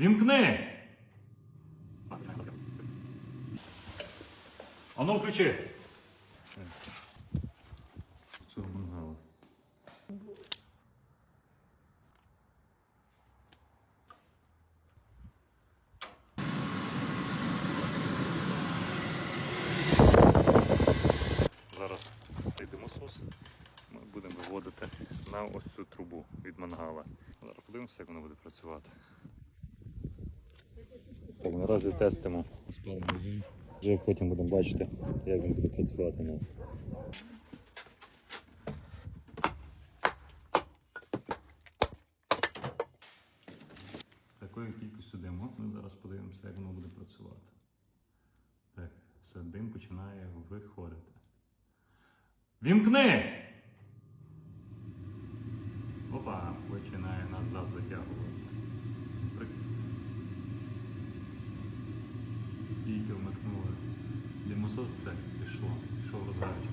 Вімкни! Ану, включи. Це мангала. Зараз цей димосос ми будемо виводити на ось цю трубу від мангала. Зараз подивимося, як воно буде працювати. Так, наразі тестимо. Вже потім будемо бачити, як він буде працювати у нас. З такою кількістю диму ми зараз подивимося, як воно буде працювати. Так, все, дим починає виходити. Вімкни! Опа, починає назад затягувати. Димосос все, пішло, пішов розгарочка.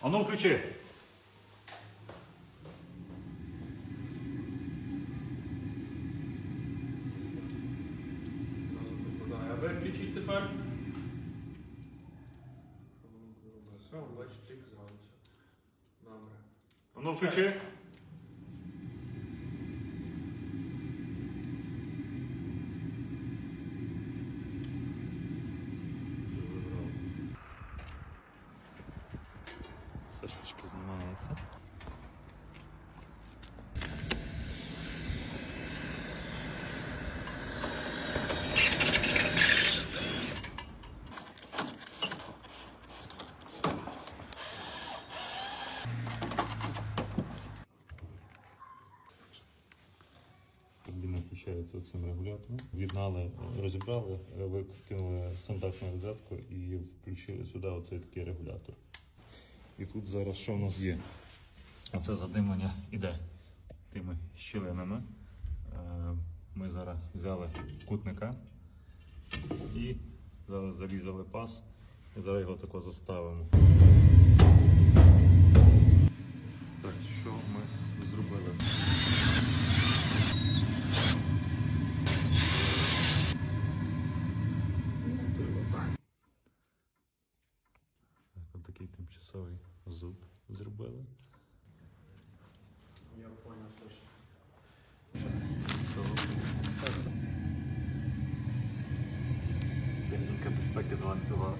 Ану, включи! А виключіть тепер. Все, чик зразу. Добре. Ану, включи! Все ж таки знімається. Включається цим регулятором. В'єднали, розібрали, викинули стандартну розетку і включили сюди оцей такий регулятор. І тут зараз що в нас є? Оце задимлення іде тими щілинами. Е, Ми зараз взяли кутника і зараз зарізали пас. І зараз його тако заставимо. Такий тимчасовий зуб зробили. Я понял, слушай. Техніка безпеки ланцюга.